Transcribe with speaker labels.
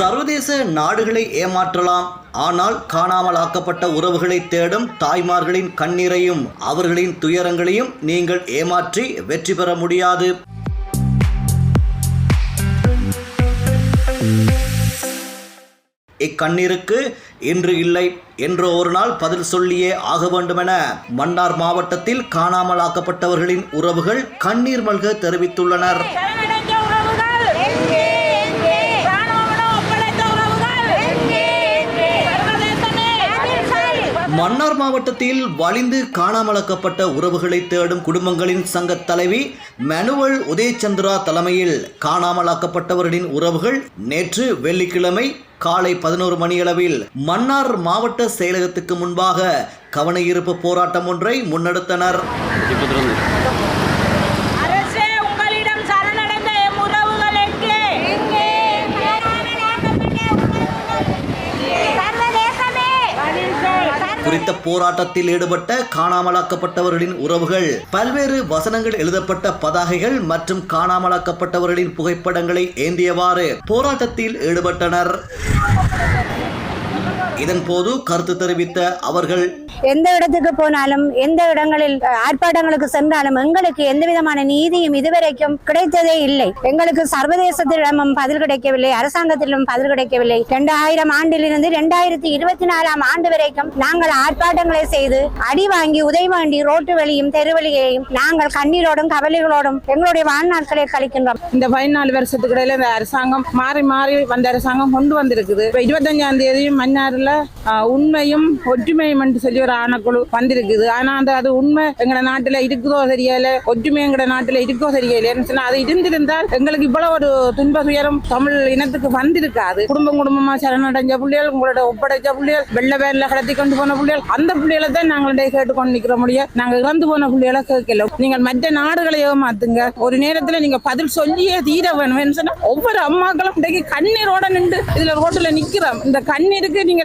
Speaker 1: சர்வதேச நாடுகளை ஏமாற்றலாம். ஆனால் காணாமலாக்கப்பட்ட உறவுகளை தேடும் தாய்மார்களின் கண்ணீரையும் அவர்களின் துயரங்களையும் நீங்கள் ஏமாற்றி வெற்றி பெற முடியாது. இக்கண்ணீருக்கு இன்று இல்லை. என்று ஒரு நாள் பதில் சொல்லியே ஆக வேண்டுமென மன்னார் மாவட்டத்தில் காணாமலாக்கப்பட்டவர்களின் உறவுகள் கண்ணீர் மல்க தெரிவித்துள்ளனர். மன்னார் மாவட்டத்தில் வலிந்து காணாமலாக்கப்பட்ட உறவுகளை தேடும் குடும்பங்களின் சங்க தலைவி மனுவல் உதயச்சந்திரா தலைமையில் காணாமலாக்கப்பட்டவர்களின் உறவுகள் நேற்று வெள்ளிக்கிழமை காலை பதினோரு மணியளவில் மன்னார் மாவட்ட செயலகத்துக்கு முன்பாக கவனஈர்ப்பு போராட்டம் ஒன்றை முன்னெடுத்தனர். குறித்த போராட்டத்தில் ஈடுபட்ட காணாமலாக்கப்பட்டவர்களின் உறவுகள் பல்வேறு வசனங்கள் எழுதப்பட்ட பதாகைகள் மற்றும் காணாமலாக்கப்பட்டவர்களின் புகைப்படங்களை ஏந்தியவாறு போராட்டத்தில் ஈடுபட்டனர். இதன்போது கருத்து தெரிவித்த அவர்கள்
Speaker 2: எந்த இடத்துக்கு போனாலும் எந்த இடங்களில் ஆர்ப்பாட்டங்களுக்கு சென்றாலும் எங்களுக்கு எந்த விதமான நீதியும் இதுவரைக்கும் கிடைத்ததே இல்லை. எங்களுக்கு சர்வதேசத்திடமும் பதில் கிடைக்கவில்லை அரசாங்கத்திலும் பதில் கிடைக்கவில்லை. இரண்டாயிரம் ஆண்டிலிருந்து இரண்டாயிரத்தி இருபத்தி நாலாம் ஆண்டு வரைக்கும் நாங்கள் ஆர்ப்பாட்டங்களை செய்து அடி வாங்கி உதவி வாங்கி ரோட்டு வழியும் தெருவழியையும் நாங்கள் கண்ணீரோடும் கவலைகளோடும் எங்களுடைய வாழ்நாட்களை கழிக்கின்றோம்.
Speaker 3: இந்த பதினாலு வருஷத்துக்கு இடையில இந்த அரசாங்கம் மாறி மாறி வந்த அரசாங்கம் கொண்டு வந்திருக்குது. இருபத்தஞ்சாம் தேதி மன்னார்ல ஆஹ், உண்மையும் ஒற்றுமையும் என்று சொல்லி ஒரு ஆணைக்குழு வந்திருக்குது. ஆனா அந்த அது உண்மை எங்க நாட்டுல இருக்குதோ தெரியல ஒற்றுமை எங்க நாட்டுல இருக்கோ தெரியல சொன்னால் அது இருந்திருந்தால் எங்களுக்கு இவ்வளவு ஒரு துன்ப துயரம் தமிழ் இனத்துக்கு வந்திருக்காது. குடும்பம் குடும்பமா சரணடைஞ்ச பிள்ளைகள் உங்களோட ஒப்படைச்ச பிள்ளைகள் வெள்ள வேன்ல கடத்தி கொண்டு போன பிள்ளைகள் அந்த பிள்ளைகளை தான் நாங்கள் கேட்டு கொண்டு நிக்கிற முடியும் நாங்க இறந்து போன பிள்ளைகளை கேட்கல. நீங்கள் மற்ற நாடுகளை ஏமாத்துங்க. ஒரு நேரத்துல நீங்க பதில் சொல்லியே தீர வேணும் சொன்னால் ஒவ்வொரு அம்மாக்களும் இன்றைக்கு கண்ணீரோட நின்று இதுல ரோட்டில் நிக்கிறோம். இந்த கண்ணீருக்கு நீங்க